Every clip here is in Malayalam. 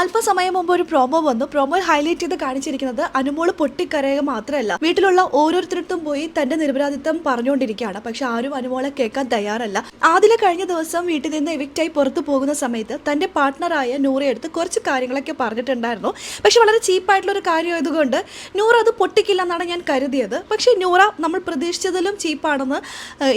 അല്പസമയം മുമ്പ് ഒരു പ്രോമോ വന്നു. പ്രോമോയിൽ ഹൈലൈറ്റ് ചെയ്ത് കാണിച്ചിരിക്കുന്നത് അനുമോൾ പൊട്ടിക്കരയുക മാത്രമല്ല വീട്ടിലുള്ള ഓരോരുത്തരടുത്തും പോയി തന്റെ നിരപരാധിത്വം പറഞ്ഞുകൊണ്ടിരിക്കുകയാണ്. പക്ഷെ ആരും അനുമോളെ കേൾക്കാൻ തയ്യാറല്ല. ആദില കഴിഞ്ഞ ദിവസം വീട്ടിൽ നിന്ന് എവിക്റ്റായി പുറത്തു പോകുന്ന സമയത്ത് തന്റെ പാർട്ട്ണറായ നൂറയെടുത്ത് കുറച്ച് കാര്യങ്ങളൊക്കെ പറഞ്ഞിട്ടുണ്ടായിരുന്നു. പക്ഷെ വളരെ ചീപ്പായിട്ടുള്ള ഒരു കാര്യം ആയതുകൊണ്ട് നൂറ അത് പൊട്ടിക്കില്ല എന്നാണ് ഞാൻ കരുതിയത്. പക്ഷെ നൂറ നമ്മൾ പ്രതീക്ഷിച്ചതിലും ചീപ്പാണെന്ന്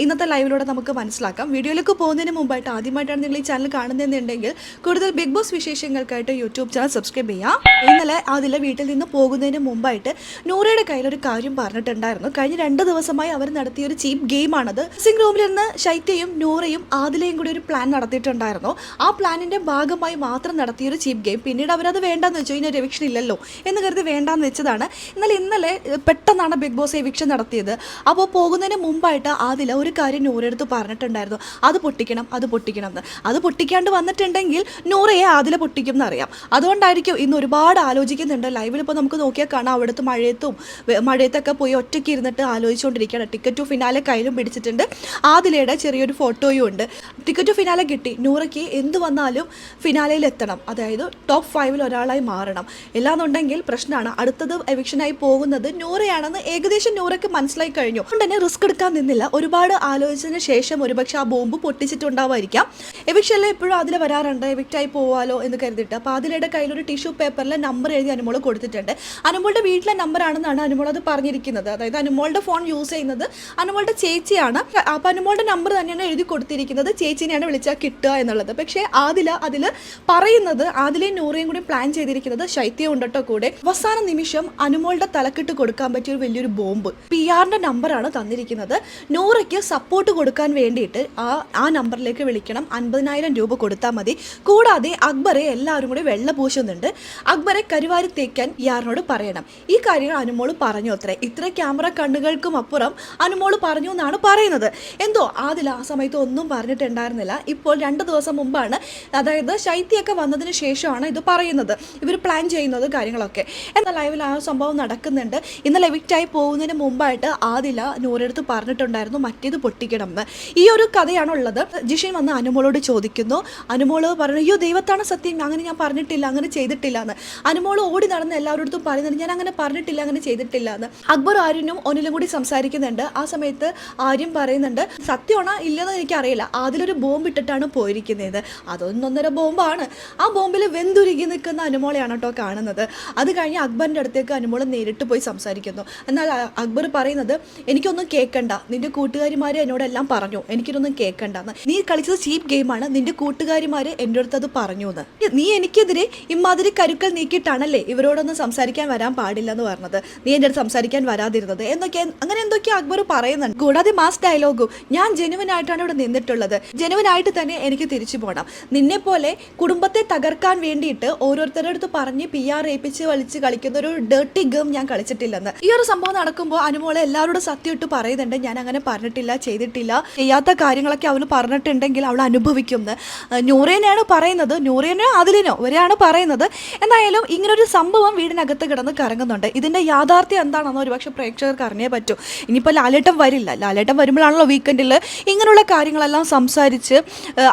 ഇന്നത്തെ ലൈവിലൂടെ നമുക്ക് മനസ്സിലാക്കാം. വീഡിയോയിലേക്ക് പോകുന്നതിന് മുമ്പായിട്ട് ആദ്യമായിട്ടാണ് നിങ്ങൾ ഈ ചാനൽ കാണുന്നതെന്നുണ്ടെങ്കിൽ കൂടുതൽ ബിഗ് ബോസ് വിശേഷങ്ങൾക്കായിട്ട് യൂട്യൂബ് ചാനൽ സബ്സ്ക്രൈബ് ചെയ്യാം ഇന്നലെ അതിലെ വീട്ടിൽ നിന്ന് പോകുന്നതിന് മുമ്പായിട്ട് നൂറയുടെ കയ്യിൽ ഒരു കാര്യം പറഞ്ഞിട്ടുണ്ടായിരുന്നു. കഴിഞ്ഞ രണ്ട് ദിവസമായി അവർ നടത്തിയ ഒരു ചീപ്പ് ഗെയിമാണത്. സിംഗ് റൂമിൽ നിന്ന് ശൈത്യയും നൂറയും ആദിലയും കൂടി ഒരു പ്ലാൻ നടത്തിയിട്ടുണ്ടായിരുന്നു. ആ പ്ലാനിന്റെ ഭാഗമായി മാത്രം നടത്തിയ ഒരു ചീപ്പ് ഗെയിം. പിന്നീട് അവരത് വേണ്ടെന്ന് വെച്ചു. ഇനി ഒരു എവിക്ഷൻ ഇല്ലല്ലോ എന്ന് കരുതി വേണ്ടാന്ന് വെച്ചതാണ്. എന്നാൽ ഇന്നലെ പെട്ടെന്നാണ് ബിഗ് ബോസ് എവിക്ഷൻ നടത്തിയത്. അപ്പോൾ പോകുന്നതിന് മുമ്പായിട്ട് ആദില ഒരു കാര്യം നൂറെടുത്ത് പറഞ്ഞിട്ടുണ്ടായിരുന്നു. അത് പൊട്ടിക്കണം അത് പൊട്ടിക്കണം എന്ന്. അത് പൊട്ടിക്കാണ്ട് വന്നിട്ടുണ്ടെങ്കിൽ നൂറയെ ആദില പൊട്ടിക്കും എന്നറിയാം അതുകൊണ്ടായിരിക്കും ഇന്ന് ഒരുപാട് ആലോചിക്കുന്നുണ്ട്. ലൈവിൽ ഇപ്പോൾ നമുക്ക് നോക്കിയാൽ കാണാം അവിടുത്തെ മഴയത്തും മഴയത്തൊക്കെ പോയി ഒറ്റയ്ക്ക് ഇരുന്നിട്ട് ആലോചിച്ചുകൊണ്ടിരിക്കുകയാണ്. ടിക്കറ്റ് ടു ഫിനാലെ കയ്യിലും പിടിച്ചിട്ടുണ്ട്. ആദിലയുടെ ചെറിയൊരു ഫോട്ടോയും ഉണ്ട്. ടിക്കറ്റ് ടു ഫിനാലെ കിട്ടി. നൂറയ്ക്ക് എന്ത് വന്നാലും ഫിനാലയിൽ എത്തണം. അതായത് ടോപ്പ് ഫൈവിൽ ഒരാളായി മാറണം. എല്ലാന്നുണ്ടെങ്കിൽ പ്രശ്നമാണ്. അടുത്തത് എവിക്ഷനായി പോകുന്നത് നൂറയാണെന്ന് ഏകദേശം നൂറയ്ക്ക് മനസ്സിലായി കഴിഞ്ഞു. അതുകൊണ്ട് തന്നെ റിസ്ക് എടുക്കാൻ നിന്നില്ല. ഒരുപാട് ആലോചിച്ചതിന് ശേഷം ഒരുപക്ഷെ ആ ബോംബ് പൊട്ടിച്ചിട്ടുണ്ടാവായിരിക്കാം. എവിക്ഷനിൽ എപ്പോഴും അതിൽ വരാറുണ്ട്. എവിക്റ്റായി പോവാലോ എന്ന് കരുതിയിട്ട്. അപ്പോൾ അതിലയുടെ കയ്യിലൊരു ടിഷ്യൂ പേപ്പറിൽ നമ്പർ എഴുതി അനുമോൾ കൊടുത്തിട്ടുണ്ട്. അനുമോളുടെ വീട്ടിലെ നമ്പർ ആണെന്നാണ് അനുമോൾ അത് പറഞ്ഞിരിക്കുന്നത്. അതായത് അനുമോളുടെ ഫോൺ യൂസ് ചെയ്യുന്നത് അനുമോളുടെ ചേച്ചിയാണ്. അപ്പം അനുമോളുടെ നമ്പർ തന്നെയാണ് എഴുതി കൊടുത്തിരിക്കുന്നത്. ചേച്ചിനെയാണ് വിളിച്ചാൽ കിട്ടുക എന്നുള്ളത്. പക്ഷേ ആദില അതിൽ പറയുന്നത് ആദിലയും നൂറയും കൂടി പ്ലാൻ ചെയ്തിരിക്കുന്നത് ശൈത്യം ഉണ്ടട്ടോ കൂടെ. അവസാന നിമിഷം അനുമോളുടെ തലക്കിട്ട് കൊടുക്കാൻ പറ്റിയ ഒരു വലിയൊരു ബോംബ് പി ആറിന്റെ നമ്പറാണ് തന്നിരിക്കുന്നത്. നൂറയ്ക്ക് സപ്പോർട്ട് കൊടുക്കാൻ വേണ്ടിയിട്ട് ആ ആ നമ്പറിലേക്ക് വിളിക്കണം. അൻപതിനായിരം രൂപ കൊടുത്താൽ മതി. കൂടാതെ അക്ബറെ എല്ലാവരും കൂടി വെള്ള പൂശുന്നുണ്ട്. അക്ബറെ കരുവാരി തേക്കാൻ ഇയാറിനോട് പറയണം. ഈ കാര്യങ്ങൾ അനുമോൾ പറഞ്ഞു അത്രേ. ഇത്ര ക്യാമറ കണ്ണുകൾക്കും അപ്പുറം അനുമോൾ പറഞ്ഞു എന്നാണ് പറയുന്നത്. എന്തോ ആദില ആ സമയത്ത് ഒന്നും പറഞ്ഞിട്ടുണ്ടായിരുന്നില്ല. ഇപ്പോൾ രണ്ട് ദിവസം മുമ്പാണ് അതായത് ശൈത്യൊക്കെ വന്നതിന് ശേഷമാണ് ഇത് പറയുന്നത്. ഇവർ പ്ലാൻ ചെയ്യുന്നത് കാര്യങ്ങളൊക്കെ. എന്നാൽ ലൈവിൽ ആ സംഭവം നടക്കുന്നുണ്ട്. ഇന്നലെ എവിക്റ്റായി പോകുന്നതിന് മുമ്പായിട്ട് ആദില നൂറെടുത്ത് പറഞ്ഞിട്ടുണ്ടായിരുന്നു മറ്റേത് പൊട്ടിക്കണം എന്ന് ഈ ഒരു കഥയാണുള്ളത്. ജിഷിൻ വന്ന് അനുമോളോട് ചോദിക്കുന്നു. അനുമോൾ പറഞ്ഞു അയ്യോ ദൈവത്താണ് സത്യം. അങ്ങനെ ഞാൻ പറഞ്ഞിട്ടില്ല അങ്ങനെ ചെയ്തിട്ടില്ല എന്ന് അനുമോൾ ഓടി നടന്ന് എല്ലാവരോടത്തും പറയുന്നുണ്ട് ഞാൻ അങ്ങനെ പറഞ്ഞിട്ടില്ല അങ്ങനെ ചെയ്തിട്ടില്ല എന്ന് അക്ബർ ആര്യനും ഒന്നിലും കൂടി സംസാരിക്കുന്നുണ്ട്. ആ സമയത്ത് ആര്യം പറയുന്നുണ്ട് സത്യമാണോ ഇല്ലെന്ന് എനിക്കറിയില്ല. അതിലൊരു ബോംബ് ഇട്ടിട്ടാണ് പോയിരിക്കുന്നത്. അതൊന്നൊന്നര ബോംബാണ്. ആ ബോംബിൽ വെന്തുരുകി നിൽക്കുന്ന അനുമോളെയാണ് കേട്ടോ കാണുന്നത്. അത് കഴിഞ്ഞ് അക്ബറിന്റെ അടുത്തേക്ക് അനുമോൾ നേരിട്ട് പോയി സംസാരിക്കുന്നു. എന്നാൽ അക്ബർ പറയുന്നത് എനിക്കൊന്നും കേൾക്കണ്ട നിന്റെ കൂട്ടുകാരിമാർ എന്നോടെല്ലാം പറഞ്ഞു. എനിക്കിതൊന്നും കേൾക്കണ്ട എന്ന് നീ കളിച്ചത് ചീപ്പ് ഗെയിമാണ്. നിന്റെ കൂട്ടുകാരിമാർ എന്റെ അടുത്ത് അത് പറഞ്ഞു എന്ന് നീ എനിക്കെതിരെ ഇമാതിരി കരുക്കൾ നീക്കിയിട്ടാണല്ലേ ഇവരോടൊന്നും സംസാരിക്കാൻ വരാൻ പാടില്ല എന്ന് പറഞ്ഞത്. നീ എന്റെ അടുത്ത് സംസാരിക്കാൻ വരാതിരുന്നത്. എന്നൊക്കെ അങ്ങനെ എന്തൊക്കെയോ അക്ബർ പറയുന്നുണ്ട്. കൂടാതെ മാസ് ഡയലോഗും ഞാൻ ജെനുവൻ ആയിട്ടാണ് ഇവിടെ നിന്നിട്ടുള്ളത്. ജെനുവൻ ആയിട്ട് തന്നെ എനിക്ക് തിരിച്ചു പോകണം നിന്നെ പോലെ കുടുംബത്തെ തകർക്കാൻ വേണ്ടിയിട്ട് ഓരോരുത്തരുടെ അടുത്ത് പറഞ്ഞ് പി ആർ ഏൽപ്പിച്ച് വലിച്ച് കളിക്കുന്ന ഒരു ഡേർട്ടി ഗെയിം ഞാൻ കളിച്ചിട്ടില്ലെന്ന്. ഈ ഒരു സംഭവം നടക്കുമ്പോൾ അനുമോളെ എല്ലാവരോടും സത്യം ഇട്ട് പറയുന്നുണ്ട്. ഞാൻ അങ്ങനെ പറഞ്ഞിട്ടില്ല ചെയ്തിട്ടില്ല. ചെയ്യാത്ത കാര്യങ്ങളൊക്കെ അവൾ പറഞ്ഞിട്ടുണ്ടെങ്കിൽ അവൾ അനുഭവിക്കും നൂറേനെയാണ് പറയുന്നത്. നൂറേനോ അതിലിനോ? ഇവരെയാണ് പറയുന്നത്. എന്തായാലും ഇങ്ങനൊരു സംഭവം വീടിനകത്ത് കിടന്ന് കറങ്ങുന്നുണ്ട്. ഇതിന്റെ യാഥാർത്ഥ്യം എന്താണെന്ന് ഒരുപക്ഷെ പ്രേക്ഷകർക്ക് അറിഞ്ഞേ പറ്റൂ. ഇനിയിപ്പോൾ ലാലേട്ടം വരില്ല. ലാലേട്ടം വരുമ്പോഴാണല്ലോ വീക്കെൻഡിൽ ഇങ്ങനെയുള്ള കാര്യങ്ങളെല്ലാം സംസാരിച്ച്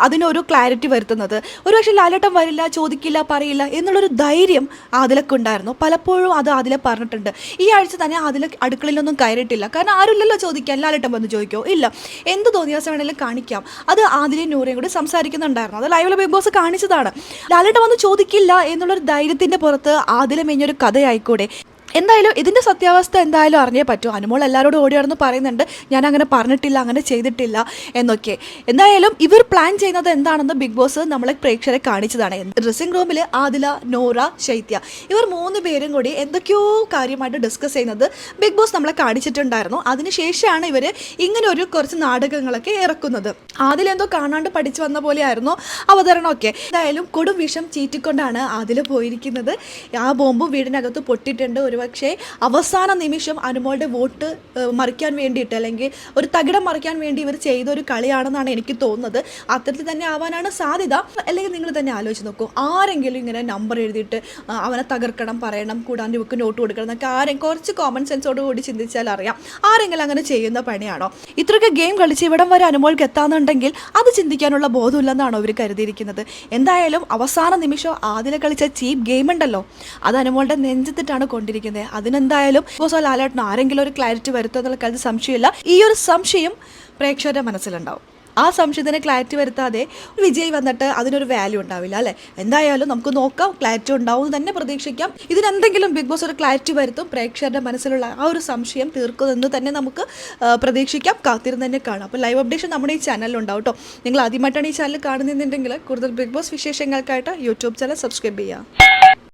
അതിനൊരു ക്ലാരിറ്റി വരുത്തുന്നത്. ഒരുപക്ഷെ ലാലേട്ടം വരില്ല ചോദിക്കില്ല പറയില്ല എന്നുള്ളൊരു ധൈര്യം ആദിലക്ക് ഉണ്ടായിരുന്നു. പലപ്പോഴും അത് ആദില പറഞ്ഞിട്ടുണ്ട്. ഈ ആഴ്ച തന്നെ ആദില അടുക്കളയിലൊന്നും കയറിയിട്ടില്ല. കാരണം ആരുമില്ലല്ലോ ചോദിക്കാൻ. ലാലേട്ടം വന്ന് ചോദിക്കോ? ഇല്ല. എന്ത് തോന്നിയ ദിവസം വേണമെങ്കിലും കാണിക്കാം. അത് ആദിലയും നൂറയും കൂടി സംസാരിക്കുന്നുണ്ടായിരുന്നു. അത് ലൈവിലെ ബിഗ് ബോസ് കാണിച്ചതാണ്. ലാലേട്ടം വന്ന് ചോദിക്കില്ല എന്നുള്ളൊരു ധൈര്യത്തിന്റെ പുറത്ത് ആദില മെഞ്ഞൊരു കഥയായിക്കൂടെ? എന്തായാലും ഇതിന്റെ സത്യാവസ്ഥ എന്തായാലും അറിഞ്ഞേ പറ്റൂ. അനുമോൾ എല്ലാവരോടും ഓടി നടന്ന് പറയുന്നുണ്ട് ഞാൻ അങ്ങനെ പറഞ്ഞിട്ടില്ല അങ്ങനെ ചെയ്തിട്ടില്ല എന്നൊക്കെ. എന്തായാലും ഇവർ പ്ലാൻ ചെയ്യുന്നത് എന്താണെന്ന് ബിഗ് ബോസ് നമ്മളെ പ്രേക്ഷകരെ കാണിച്ചതാണ്. ഡ്രസ്സിംഗ് റൂമിൽ ആദില നോറ ശൈത്യ. ഇവർ മൂന്ന് പേരും കൂടി എന്തൊക്കെയോ കാര്യമായിട്ട് ഡിസ്കസ് ചെയ്യുന്നത് ബിഗ് ബോസ് നമ്മളെ കാണിച്ചിട്ടുണ്ടായിരുന്നു. അതിനുശേഷമാണ് ഇവർ ഇങ്ങനെ ഒരു കുറച്ച് നാടകങ്ങളൊക്കെ ഇറക്കുന്നത്. ആദില എന്തോ കാണാണ്ട് പഠിച്ചു വന്ന പോലെയായിരുന്നു അവതരണമൊക്കെ. എന്തായാലും കൊടും വിഷം ചീറ്റിക്കൊണ്ടാണ് ആദില പോയിരിക്കുന്നത്. ആ ബോംബ് വീടിനകത്ത് പൊട്ടിയിട്ടുണ്ട്. ഒരുപക്ഷെ ഒരുപക്ഷെ അവസാന നിമിഷം അനുമോളുടെ വോട്ട് മറിക്കാൻ വേണ്ടിയിട്ട് അല്ലെങ്കിൽ ഒരു തകിടം മറിക്കാൻ വേണ്ടി ഇവർ ചെയ്ത ഒരു കളിയാണെന്നാണ് എനിക്ക് തോന്നുന്നത്. അത്തരത്തിൽ തന്നെ ആവാനാണ് സാധ്യത. അല്ലെങ്കിൽ നിങ്ങൾ തന്നെ ആലോചിച്ച് നോക്കൂ. ആരെങ്കിലും ഇങ്ങനെ നമ്പർ എഴുതിയിട്ട് അവനെ തകർക്കണം പറയണം കൂടാണ്ട് ഇവക്ക് നോട്ട് കൊടുക്കണം എന്നൊക്കെ ആരും കുറച്ച് കോമൺ സെൻസോട് കൂടി ചിന്തിച്ചാൽ അറിയാം ആരെങ്കിലും അങ്ങനെ ചെയ്യുന്ന പണിയാണോ? ഇത്രയൊക്കെ ഗെയിം കളിച്ച് ഇവിടം വരെ അനുമോൾക്ക് എത്താന്നുണ്ടെങ്കിൽ അത് ചിന്തിക്കാനുള്ള ബോധമില്ലെന്നാണ് അവർ കരുതിയിരിക്കുന്നത്? എന്തായാലും അവസാന നിമിഷം ആദ്യം കളിച്ച ചീപ്പ് ഗെയിം ഉണ്ടല്ലോ. അത് അനുമോളുടെ നെഞ്ചത്തിട്ടാണ് കൊണ്ടിരിക്കുന്നത്. അതിനെന്തായാലും ബോസോ ലാലേട്ടനോ ആരെങ്കിലും ഒരു ക്ലാരിറ്റി വരുത്തുക എന്നുള്ള സംശയമില്ല. ഈ ഒരു സംശയം പ്രേക്ഷകരുടെ മനസ്സിലുണ്ടാവും. ആ സംശയത്തിന് ക്ലാരിറ്റി വരുത്താതെ വിജയ് വന്നിട്ട് അതിനൊരു വാല്യൂ ഉണ്ടാവില്ല അല്ലേ? എന്തായാലും നമുക്ക് നോക്കാം. ക്ലാരിറ്റി ഉണ്ടാവും എന്ന് തന്നെ പ്രതീക്ഷിക്കാം. ഇതിനെന്തെങ്കിലും ബിഗ് ബോസ് ഒരു ക്ലാരിറ്റി വരുത്തും പ്രേക്ഷകരുടെ മനസ്സിലുള്ള ആ ഒരു സംശയം തീർക്കുമെന്ന് തന്നെ നമുക്ക് പ്രതീക്ഷിക്കാം. കാത്തിരുന്ന് തന്നെ കാണാം. അപ്പോൾ ലൈവ് അപ്ഡേഷൻ നമ്മുടെ ഈ ചാനലിലുണ്ടാവും കേട്ടോ. നിങ്ങൾ ആദ്യമായിട്ടാണ് ഈ ചാനൽ കാണുന്നുണ്ടെങ്കിൽ കൂടുതൽ ബിഗ് ബോസ് വിശേഷങ്ങൾക്കായിട്ട് യൂട്യൂബ് ചാനൽ സബ്സ്ക്രൈബ് ചെയ്യുക.